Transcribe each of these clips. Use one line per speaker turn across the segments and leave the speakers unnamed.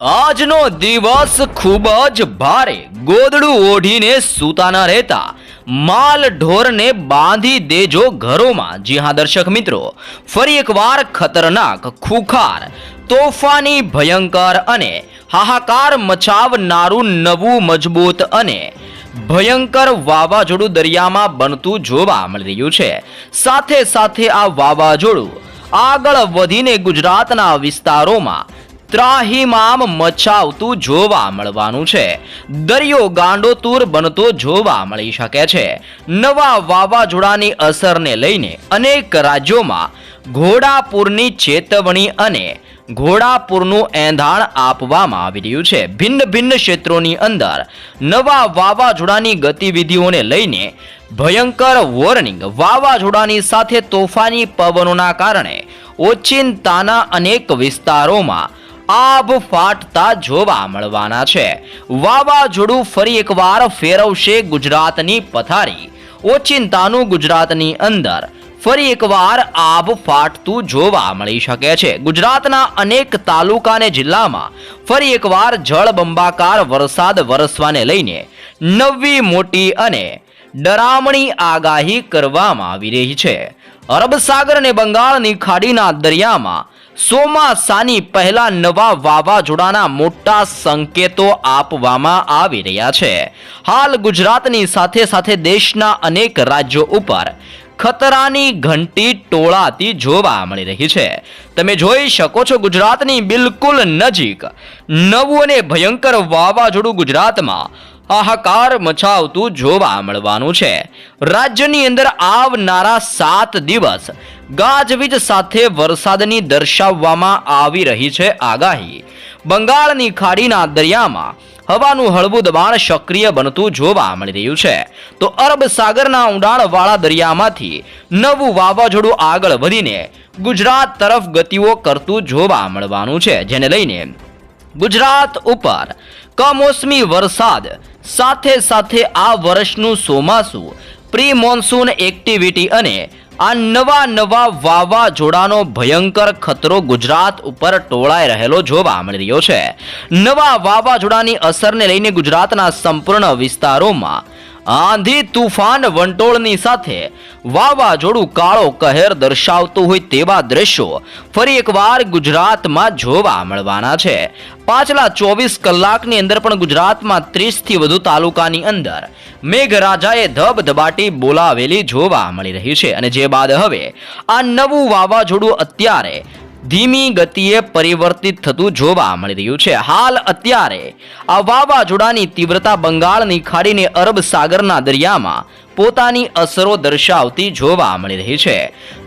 આજનો દિવસ ખૂબ જ ભારે. ગોદડું ઓઢીને સૂતાના રહેતા. માલ ઢોરને બાંધી દેજો ઘરોમાં. જી હા, દર્શક મિત્રો, ફરી એકવાર ખતરનાક, ખુખાર, તોફાની, ભયંકર અને હાહાકાર મચાવનારું નવું મજબૂત અને ભયંકર વાવાઝોડું દરિયામાં બનતું જોવા મળી રહ્યું છે. સાથે સાથે આ વાવાઝોડું આગળ વધીને ગુજરાતના વિસ્તારોમાં ત્રાહિમામ મચાવતું જોવા મળવાનું છે. દરિયો ગાંડોતુર બનતો જોવા મળી શકે છે. નવા વાવાઝોડાની અસરને લઈને અનેક રાજ્યોમાં ઘોડાપુરની ચેતવણી અને ઘોડાપુરનું એંધાણ આપવામાં આવી રહ્યું છે. ભિન્ન ભિન્ન ક્ષેત્રોની અંદર નવા વાવાઝોડાની ગતિવિધિઓને લઈને ભયંકર વોર્નિંગ, વાવાઝોડાની સાથે તોફાની પવનોના કારણે ઓચિંતાના અનેક વિસ્તારોમાં આભ ફાટતા જોવા મળવાના છે. વાવાઝોડું ફરી એકવાર ફેરવશે ગુજરાતની પથારી. ઓચિંતાનું ગુજરાતની અંદર ફરી એકવાર આભ ફાટતું જોવા મળી શકે છે. ગુજરાતના અનેક તાલુકા અને જિલ્લામાં ફરી એકવાર જળબંબાકાર વરસાદ વરસવાને લઈને નવી મોટી અને ડરામણી આગાહી કરવામાં આવી રહી છે. અરબ સાગર અને બંગાળની ખાડીના દરિયામાં સોમાસાની પહેલા નવા વાવાઝોડાના મોટા સંકેતો આપવામાં આવી રહ્યા છે. હાલ ગુજરાતની સાથે સાથે દેશના અનેક રાજ્યો ઉપર ખતરાની ઘંટી ટોળાતી જોવા મળી રહી છે. તમે જોઈ શકો છો ગુજરાતની બિલકુલ નજીક નવું અને ભયંકર વાવાઝોડું ગુજરાતમાં હાહાકાર મચાવતું જોવા મળવાનું છે. રાજ્યની અંદર આવનારા સાત દિવસ ગાજવીજ સાથે વરસાદની દર્શાવવામાં આવી રહી છે આગાહી. બંગાળની ખાડીના દરિયામાં હવાનું હળવું દબાણ સક્રિય બનતું જોવા મળી રહ્યું છે. તો અરબ સાગરના ઊંડાણવાળા દરિયામાંથી નવું વાવાઝોડું આગળ વધીને ગુજરાત તરફ ગતિઓ કરતું જોવા મળવાનું છે, જેને લઈને ગુજરાત ઉપર કમોસમી વરસાદ. સાથે સાથે આ વર્ષનું ચોમાસું પ્રી મોન્સૂન એક્ટિવિટી અને આ નવા નવા વાવાઝોડાનો ભયંકર ખતરો ગુજરાત ઉપર ટોળાઈ રહેલો જોવા મળી રહ્યો છે. નવા વાવાઝોડાની અસરને લઈને ગુજરાતના સંપૂર્ણ વિસ્તારોમાં આંધી તુફાન વંટોળની સાથે વાવાઝોડું કાળો કહેર દર્શાવતું હોય તેવા દ્રશ્યો ફરી એકવાર ગુજરાતમાં જોવા મળવાના છે. પાછલા ચોવીસ કલાકની અંદર પણ ગુજરાતમાં ત્રીસથી વધુ તાલુકાની અંદર મેઘરાજાએ ધબધબાટી બોલાવેલી જોવા મળી રહી છે અને જે બાદ હવે આ નવું વાવાઝોડું અત્યારે ધીમી ગતિએ પરિવર્તિત થતું જોવા મળી રહ્યું છે. હાલ અત્યારે આ વાવાઝોડાની તીવ્રતા બંગાળની ખાડીને અરબ સાગરના દરિયામાં પોતાની અસરો દર્શાવતી જોવા મળી રહી છે.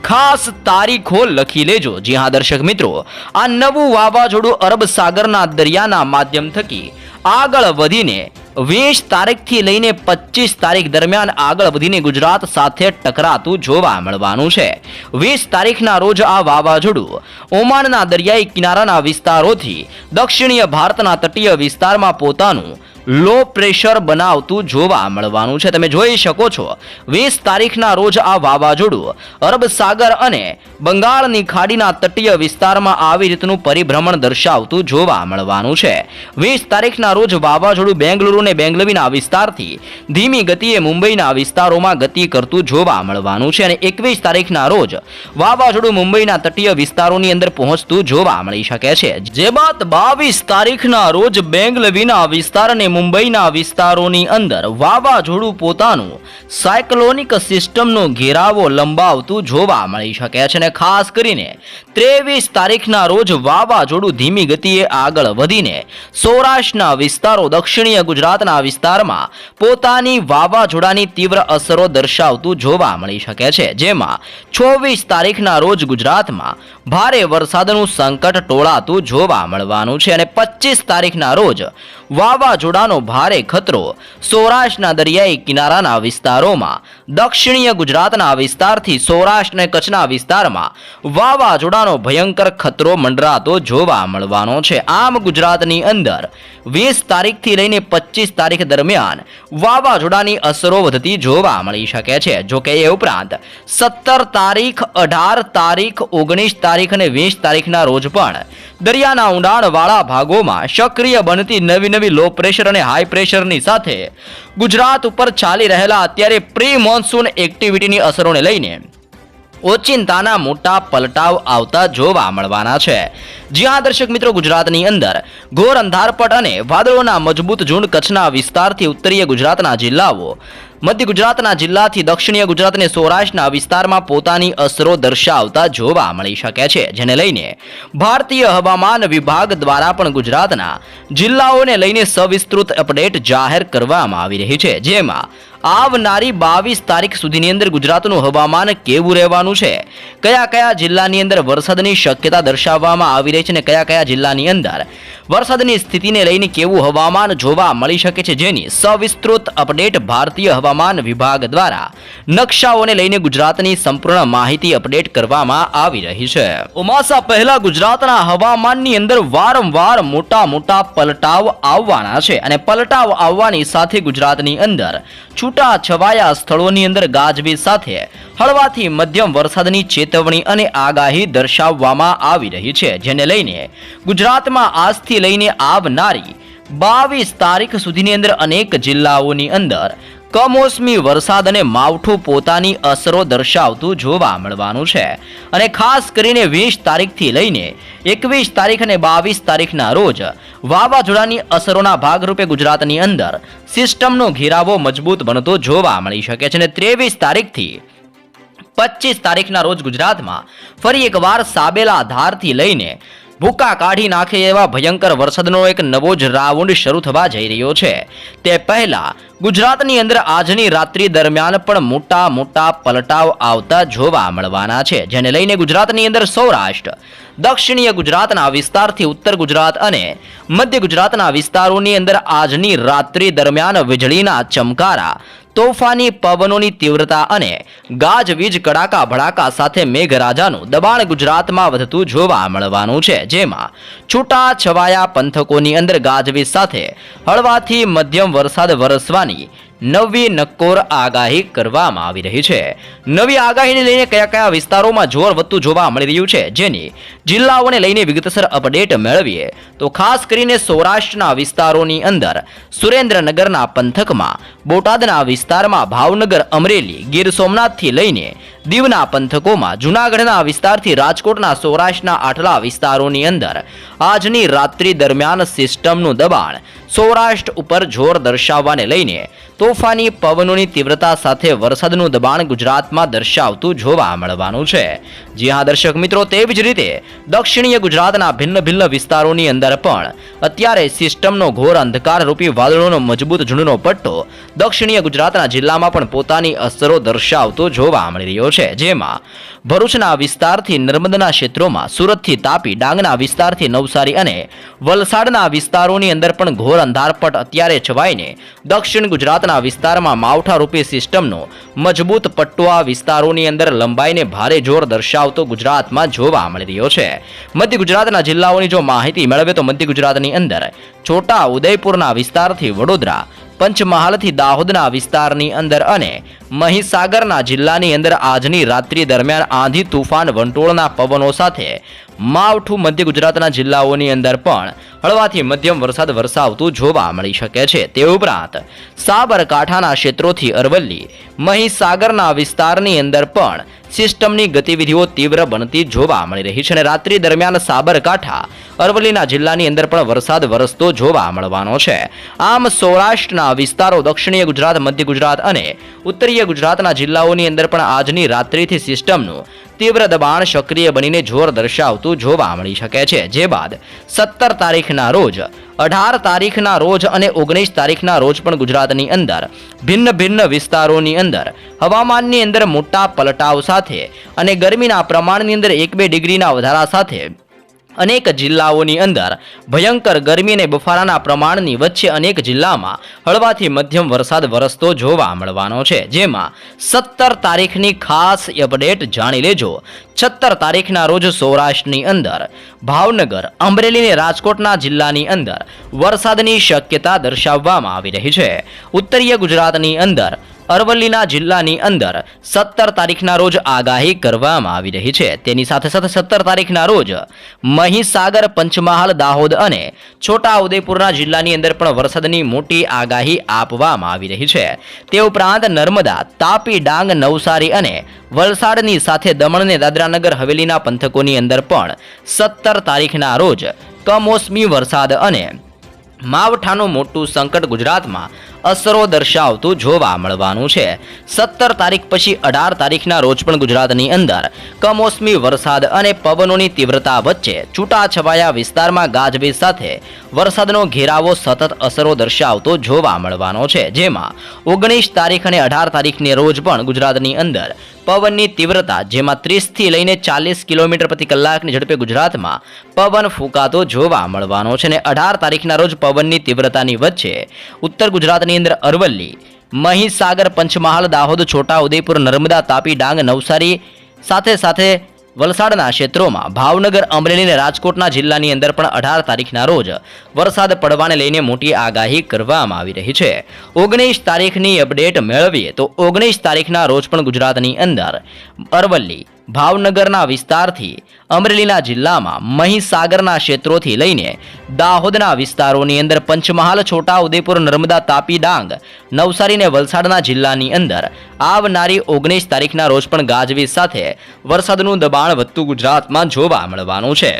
ખાસ તારીખો લખી લેજો. જી હા, દર્શક મિત્રો. આ નવું વાવાઝોડું અરબ સાગરના દરિયાના માધ્યમ થકી આગળ વધીને વીસ તારીખથી લઈને પચીસ તારીખ દરમિયાન આગળ વધીને ગુજરાત સાથે ટકરાતું જોવા મળવાનું છે. વીસ તારીખના રોજ આ વાવાઝોડું ઓમાનના દરિયાઈ કિનારાના વિસ્તારોથી દક્ષિણીય ભારતના તટીય વિસ્તારમાં પોતાનું લો પ્રેશર બનાવતું જોવા મળવાનું છે. તમે જોઈ શકો છો, વીસ તારીખના રોજ આ વાવાઝોડું અરબ સાગર અને બંગાળની ખાડીના તટીય વિસ્તારમાં આવી રીતનું પરિભ્રમણ દર્શાવતું જોવા મળવાનું છે. વીસ તારીખના રોજ વાવાઝોડું બેંગલુરુ અને બેંગલવીના વિસ્તારથી ધીમી ગતિએ મુંબઈના વિસ્તારોમાં ગતિ કરતું જોવા મળવાનું છે અને એકવીસ તારીખના રોજ વાવાઝોડું મુંબઈના તટીય વિસ્તારોની અંદર પહોંચતું જોવા મળી શકે છે. જે બાદ બાવીસ તારીખના રોજ બેંગલવીના વિસ્તાર અને મુંબઈના વિસ્તારોની અંદર વાવાઝોડું પોતાનું સાયક્લોનિક સિસ્ટમનો ઘેરાવો લંબાવતું જોવા મળી શકે છે અને ખાસ કરીને ત્રેવીસ તારીખના રોજ વાવાઝોડું ધીમી ગતિએ આગળ વધીને સૌરાષ્ટ્રના વિસ્તારો, દક્ષિણીય ગુજરાતના વિસ્તારમાં પોતાની વાવાઝોડાની તીવ્ર અસરો દર્શાવતું જોવા મળી શકે છે. જેમાં ચોવીસ તારીખના રોજ ગુજરાતમાં ભારે વરસાદનું સંકટ ટોળાતું જોવા મળવાનું છે અને પચીસ તારીખના રોજ વાવાઝોડાનો ભારે ખતરો સૌરાષ્ટ્રના દરિયાઈ કિનારાના વિસ્તારોમાં, દક્ષિણીય ગુજરાતના વિસ્તારથી સૌરાષ્ટ્ર અને કચ્છના વિસ્તારમાં વાવાઝોડાનો ભયંકર ખતરો મંડરાતો જોવા મળવાનો છે. આમ ગુજરાતની અંદર વીસ તારીખથી લઈને પચીસ તારીખ દરમિયાન વાવાઝોડાની અસરો વધતી જોવા મળી શકે છે. જોકે એ ઉપરાંત સત્તર તારીખ, અઢાર તારીખ, ઓગણીસ તારીખ અને વીસ તારીખના રોજ પણ. દરિયાના ઊંડાણવાળા ભાગોમાં સક્રિય બનતી નવી નવી લો પ્રેશર અને હાઈ પ્રેશરની સાથે ગુજરાત ઉપર ચાલી રહેલા અત્યારે પ્રી મોન્સૂન એક્ટિવિટીની અસરોને લઈને ઓચિંતાના મોટા પલટાવ આવતા જોવા મળવાના છે. જ્યાં દર્શક મિત્રો, ગુજરાતની અંદર ઘોર અંધારપટ અને વાદળોના મજબૂત ઝુંડ કચ્છના વિસ્તારથી ઉત્તરીય ગુજરાતના જિલ્લાઓ, મધ્ય ગુજરાતના જિલ્લાથી દક્ષિણીય ગુજરાત અને સૌરાષ્ટ્રના વિસ્તારમાં પોતાની અસરો દર્શાવતા જોવા મળી શકે છે, જેને લઈને ભારતીય હવામાન વિભાગ દ્વારા પણ ગુજરાતના જિલ્લાઓને લઈને સવિસ્તૃત અપડેટ જાહેર કરવામાં આવી રહી છે, જેમાં આવનારી બાવીસ તારીખ સુધીની અંદર ગુજરાતનું હવામાન કેવું રહેવાનું છે કયા કયા જિલ્લાની અંદર વરસાદની શક્યતા દર્શાવવામાં આવી રહી છે અને કયા કયા જિલ્લાની અંદર. વરસાદની સ્થિતિને લઈને કેવું હવામાન જોવા મળી શકે છે જેની સવિસ્તૃત અપડેટ ભારતીય હવામાન વિભાગ દ્વારા નકશાઓને લઈને ગુજરાતની સંપૂર્ણ માહિતી અપડેટ કરવામાં આવી રહી છે. ઉમાસા પહેલા ગુજરાતના હવામાનની અંદર વારંવાર મોટા મોટા પલટાવ આવવાના છે અને પલટાવ આવવાની સાથે ગુજરાતની અંદર છૂટા છવાયા સ્થળોની અંદર ગાજવીજ સાથે હળવાથી મધ્યમ વરસાદની ચેતવણી અને આગાહી દર્શાવવામાં આવી રહી છે, જેને લઈને ગુજરાતમાં આજથી લઈને આવનારી બાવીસ તારીખ સુધીની અંદર અનેક જિલ્લાઓની અંદર કમોસમી વરસાદ અને માવઠું પોતાની અસરો દર્શાવતું જોવા મળવાનું છે. અને ખાસ કરીને વીસ તારીખથી લઈને એકવીસ તારીખ અને બાવીસ તારીખના રોજ વાવાઝોડાની અસરોના ભાગરૂપે ગુજરાતની અંદર સિસ્ટમનો ઘેરાવો મજબૂત બનતો જોવા મળી શકે છે. અને ત્રેવીસ તારીખથી પચીસ તારીખના રોજ ગુજરાતમાં ફરી એકવાર સાબેલા ધારથી લઈને ભૂકા કાઢી નાખે એવા ભયંકર વરસાદનો એક નવો જ રાઉન્ડ શરૂ થવા જઈ રહ્યો છે. તે પહેલા ગુજરાતની અંદર આજની રાત્રિ દરમિયાન પણ મોટા મોટા પલટાવ આવતા જોવા મળવાના છે, જેને લઈને ગુજરાતની અંદર સૌરાષ્ટ્ર, દક્ષિણીય ગુજરાતના વિસ્તારથી ઉત્તર ગુજરાત અને મધ્ય ગુજરાતના વિસ્તારોની અંદર આજની રાત્રિ દરમિયાન વીજળીના ચમકારા, તોફાની પવનોની તીવ્રતા અને ગાજવીજ કડાકા ભડાકા સાથે મેઘરાજાનું દબાણ ગુજરાતમાં વધતું જોવા મળવાનું છે, જેમાં છૂટા છવાયા પંથકોની અંદર ગાજવીજ સાથે હળવાથી મધ્યમ વરસાદ વરસવાની 예. નવી નક્કોર આગાહી કરવામાં આવી રહી છે. નવી આગાહીને લઈને કયા કયા વિસ્તારોમાં જોર વધતું જોવા મળી રહ્યું છે, જેની જિલ્લાઓને લઈને વિગતસર અપડેટ મેળવીએ, તો ખાસ કરીને સૌરાષ્ટ્રના વિસ્તારોની અંદર, સુરેન્દ્રનગરના પંથકમાં, બોટાદના વિસ્તારમાં, ભાવનગર, અમરેલી, ગીર સોમનાથથી લઈને દીવના પંથકોમાં, જૂનાગઢના વિસ્તારથી રાજકોટના સૌરાષ્ટ્રના આટલા વિસ્તારોની અંદર, આજની રાત્રિ દરમિયાન સિસ્ટમનું દબાણ સૌરાષ્ટ્ર ઉપર જોર દર્શાવવાને લઈને તોફાની પવનોની તીવ્રતા સાથે વરસાદનું દબાણ ગુજરાતમાં દર્શાવતું જોવા મળવાનું છે. જી હા, દર્શક મિત્રો, તેવી જ રીતે દક્ષિણીય ગુજરાતના ભિન્ન ભિન્ન વિસ્તારોની અંદર પણ અત્યારે સિસ્ટમનો ઘોર અંધકાર રૂપી વાદળોનો મજબૂત ઝુંડનો પટ્ટો દક્ષિણીય ગુજરાતના જિલ્લામાં પણ પોતાની અસરો દર્શાવતો જોવા મળી રહ્યો છે. જેમાં ભરૂચના વિસ્તારથી નર્મદાના ક્ષેત્રોમાં સુરતથી તાપી, ડાંગના વિસ્તારથી નવસારી અને વલસાડના વિસ્તારોની અંદર પણ ઘોર અંધારપટ અત્યારે છવાઈને દક્ષિણ ગુજરાતના વિસ્તારમાં માવઠારૂપી સિસ્ટમનો મજબૂત પટ્ટો આ વિસ્તારોની અંદર લંબાઈને ભારે જોર દર્શાવતો ગુજરાતમાં જોવા મળી રહ્યો છે. મધ્ય ગુજરાતના જિલ્લાઓની જો માહિતી મેળવે તો મધ્ય ગુજરાતની અંદર છોટા ઉદયપુરના વિસ્તારથી વડોદરા પંચમહાલથી દાહોદના વિસ્તારની અંદર અને મહીસાગરના જિલ્લાની અંદર આજની રાત્રિ દરમિયાન આંધી તુફાન વંટોળના પવનો સાથે માવઠું મધ્ય ગુજરાતના જિલ્લાઓની અંદર પણ હળવાથી મધ્યમ વરસાદ વરસાવતું જોવા મળી શકે છે. તે ઉપરાંત સાબરકાંઠાના ક્ષેત્રોથી અરવલ્લી, મહીસાગરના વિસ્તારની અંદર પણ સિસ્ટમની ગતિવિધિઓ તીવ્ર બનતી જોવા મળી રહી છે અને રાત્રિ દરમિયાન સાબરકાંઠા, અરવલ્લીના જિલ્લાની અંદર પણ વરસાદ વરસતો જોવા મળવાનો છે. આમ સૌરાષ્ટ્રના વિસ્તારો દક્ષિણીય ગુજરાત, મધ્ય ગુજરાત અને ઉત્તરીય ગુજરાતના જિલ્લાઓની અંદર પણ આજની રાત્રિથી સિસ્ટમનું તીવ્ર દબાણ સક્રિય બનીને જોર દર્શાવતું જોવા મળી શકે છે. જે બાદ સત્તર તારીખના રોજ, અઢાર તારીખના રોજ અને ઓગણીસ તારીખના રોજ પણ ગુજરાતની અંદર ભિન્ન ભિન્ન વિસ્તારોની અંદર હવામાનની અંદર મોટા પલટાવ સાથે અને ગરમીના પ્રમાણની અંદર એક બે ડિગ્રીના વધારા સાથે અનેક જિલ્લાઓની અંદર ભયંકર ગરમી અને બફારાના પ્રમાણની વચ્ચે અનેક જિલ્લામાં હળવાથી મધ્યમ વરસાદ વરસતો જોવા મળવાનો છે. જેમાં સત્તર તારીખની ખાસ અપડેટ જાણી લેજો. છત્તર તારીખના રોજ સૌરાષ્ટ્રની અંદર, ભાવનગર, અમરેલી અને રાજકોટના જિલ્લાની અંદર વરસાદની શક્યતા દર્શાવવામાં આવી રહી છે. ઉત્તરીય ગુજરાતની અંદર અરવલ્લીના જિલ્લાની અંદર સત્તર તારીખના રોજ આગાહી કરવામાં આવી રહી છે. તેની સાથે સાથે સત્તર તારીખના રોજ મહીસાગર, પંચમહાલ, દાહોદ અને છોટા ઉદેપુરના જિલ્લાની અંદર પણ વરસાદની મોટી આગાહી આપવામાં આવી રહી છે. તે ઉપરાંત નર્મદા, તાપી, ડાંગ, નવસારી અને વલસાડની સાથે દમણ અને દાદરાનગર, હવેલીના પંથકોની અંદર પણ સત્તર તારીખના રોજ કમોસમી વરસાદ અને માવઠાનું મોટું સંકટ ગુજરાતમાં અસરો દર્શાવતું જોવા મળવાનું છે. સત્તર તારીખ પછી અઢાર તારીખના રોજ પણ ગુજરાતની અંદર કમોસમી વરસાદ અને પવનોની તીવ્રતા વચ્ચે છૂટાછવાયા વિસ્તારમાં ગાજવીજ સાથે વરસાદનો ઘેરાવો સતત અસરો દર્શાવતો જોવા મળવાનો છે. જેમાં ઓગણીસ તારીખ અને અઢાર તારીખને રોજ પણ ગુજરાતની અંદર પવનની તીવ્રતા જેમાં ત્રીસથી લઈને ચાલીસ કિલોમીટર પ્રતિ કલાકની ઝડપે ગુજરાતમાં પવન ફૂંકાતો જોવા મળવાનો છે. અને અઢાર તારીખના રોજ પવનની તીવ્રતાની વચ્ચે ઉત્તર ગુજરાતની અંદર અરવલ્લી મહીસાગર પંચમહાલ દાહોદ છોટા ઉદયપુર નર્મદા તાપી ડાંગ નવસારી સાથે સાથે વલસાડના ક્ષેત્રોમાં ભાવનગર, અમરેલી અને રાજકોટના જિલ્લાની અંદર પણ અઢાર તારીખના રોજ વરસાદ પડવાને લઈને મોટી આગાહી કરવામાં આવી રહી છે. ઓગણીસ તારીખની અપડેટ મેળવીએ તો ઓગણીસ તારીખના રોજ પણ ગુજરાતની અંદર અરવલ્લી ભાવનગરના વિસ્તારથી અમરેલીના જિલ્લામાં મહીસાગરના ક્ષેત્રોથી લઈને દાહોદના વિસ્તારોની અંદર પંચમહાલ છોટા ઉદેપુર નર્મદા તાપી ડાંગ નવસારી અને વલસાડના જિલ્લાની અંદર આવનારી ઓગણીસ તારીખના રોજ પણ ગાજવીજ સાથે વરસાદનું દબાણ વધતું ગુજરાતમાં જોવા મળવાનું છે.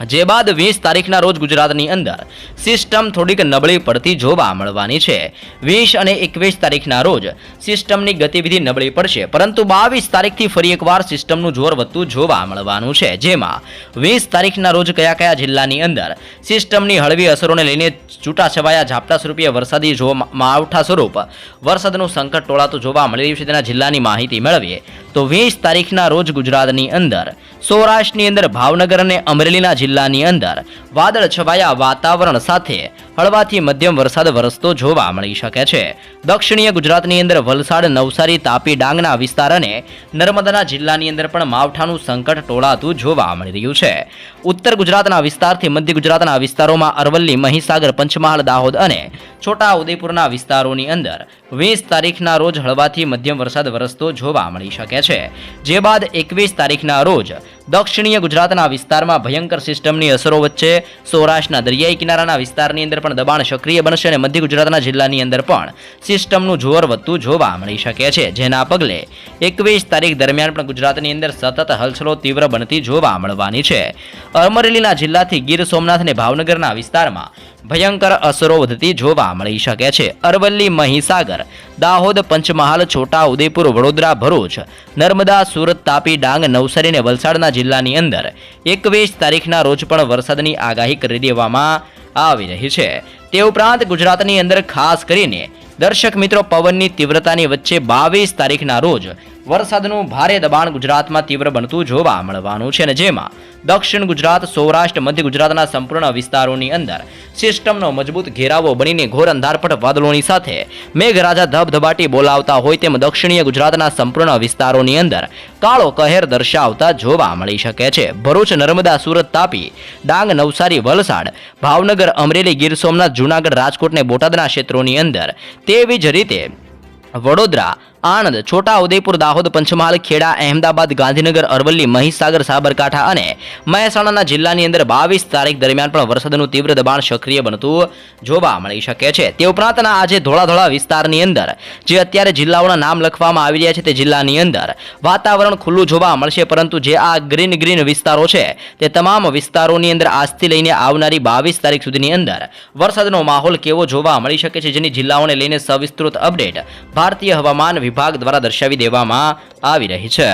જે બાદ વીસ તારીખના રોજ ગુજરાતની અંદર સિસ્ટમ થોડીક નબળી પડતી જોવા મળવાની છે. વીસ અને એકવીસ તારીખના રોજ સિસ્ટમની ગતિવિધિ નબળી પડશે, પરંતુ બાવીસ તારીખથી ફરી એકવાર સિસ્ટમનું જોર વધતું જોવા મળવાનું છે. જેમાં વીસ તારીખના રોજ કયા કયા જિલ્લાની અંદર સિસ્ટમની હળવી અસરોને લઈને છૂટાછવાયા ઝાપટા સ્વરૂપે વરસાદી જો માવઠા સ્વરૂપ વરસાદનું સંકટ ટોળાતું જોવા મળી રહ્યું છે. તેના જિલ્લાની માહિતી મેળવીએ તો વીસ તારીખના રોજ ગુજરાતની અંદર સૌરાષ્ટ્રની અંદર ભાવનગર અને અમરેલીના જિલ્લાની અંદર વાદળ છવાયા વાતાવરણ સાથે હળવાથી મધ્યમ વરસાદ વરસતો જોવા મળી શકે છે. દક્ષિણીય ગુજરાતની અંદર વલસાડ, નવસારી, તાપી, ડાંગના વિસ્તાર અને નર્મદાના જિલ્લાની અંદર પણ માવઠાનું સંકટ ટોળાતું જોવા મળી રહ્યું છે. ઉત્તર ગુજરાતના વિસ્તારથી મધ્ય ગુજરાતના વિસ્તારોમાં અરવલ્લી, મહીસાગર, પંચમહાલ, દાહોદ અને છોટા ઉદયપુરના વિસ્તારોની અંદર વીસ તારીખના રોજ હળવાથી મધ્યમ વરસાદ વરસતો જોવા મળી શકે છે. જે બાદ એકવીસ તારીખના રોજ દક્ષિણીય ગુજરાતના વિસ્તારમાં ભયંકર સિસ્ટમની અસરો વચ્ચે સૌરાષ્ટ્રના દરિયાઈ કિનારાના વિસ્તારની અંદર પણ દબાણ સક્રિય બનશે અને મધ્ય ગુજરાતના જિલ્લાની અંદર પણ સિસ્ટમનું જોર વધતું જોવા મળી શકે છે. જેના પગલે એકવીસ તારીખ દરમિયાન પણ ગુજરાતની અંદર સતત હલચલો તીવ્ર બનતી જોવા મળવાની છે. અમરેલીના જિલ્લાથી ગીર સોમનાથ અને ભાવનગરના વિસ્તારમાં ભયંકર અસરો વધતી જોવા મળી શકે છે. અરવલ્લી મહીસાગર, દાહોદ પંચમહાલ, છોટા ઉદેપુર, વડોદરા, ભરૂચ, નર્મદા, સુરત, તાપી, ડાંગ, નવસારી અને વલસાડના જિલ્લાની અંદર એકવીસ તારીખના રોજ પણ વરસાદની આગાહી કરી દેવામાં આવી રહી છે. તે ઉપરાંત ગુજરાતની અંદર ખાસ કરીને દર્શક મિત્રો પવનની તીવ્રતાની વચ્ચે બાવીસ તારીખના રોજ વરસાદનું ભારે દબાણ ગુજરાતમાં તીવ્ર બનતું જોવા મળવાનું છે અને જેમાં દક્ષિણ ગુજરાત, સૌરાષ્ટ્ર, મધ્ય ગુજરાતના સંપૂર્ણ વિસ્તારોની અંદર સિસ્ટમનો મજબૂત ઘેરાવો બનીને ઘોર અંધારપટ વાદળોની સાથે મેઘરાજા ધબધબાટી બોલાવતા હોય તેમ દક્ષિણીય ગુજરાતના સંપૂર્ણ વિસ્તારોની અંદર કાળો કહેર દર્શાવતા જોવા મળી શકે છે. ભરૂચ, નર્મદા, સુરત તાપી, ડાંગ, નવસારી, વલસાડ, ભાવનગર, અમરેલી, ગીર સોમનાથ, જૂનાગઢ, રાજકોટ અને બોટાદના ક્ષેત્રોની અંદર તેવી જ રીતે વડોદરા આણંદ છોટા ઉદયપુર દાહોદ, પંચમહાલ, ખેડા, અહેમદાબાદ, ગાંધીનગર, અરવલ્લી, મહીસાગર, સાબરકાંઠા અને મહેસાણાના જિલ્લાની અંદર બાવીસ તારીખ દરમિયાન પણ વરસાદનું તીવ્ર દબાણ સક્રિય બનતું જોવા મળી શકે છે. તે ઉપરાંતના આજે ધોળા ધોળા વિસ્તારની અંદર, જે અત્યારે જિલ્લાઓના નામ લખવામાં આવી રહ્યા છે તે જિલ્લાની અંદર વાતાવરણ ખુલ્લું જોવા મળશે, પરંતુ જે આ ગ્રીન ગ્રીન વિસ્તારો છે તે તમામ વિસ્તારોની અંદર આજથી લઈને આવનારી બાવીસ તારીખ સુધીની અંદર વરસાદનો માહોલ કેવો જોવા મળી શકે છે, જેની જિલ્લાઓને લઈને સવિસ્તૃત અપડેટ ભારતીય હવામાન વિભાગ દ્વારા દર્શાવી દેવામાં આવી રહી છે.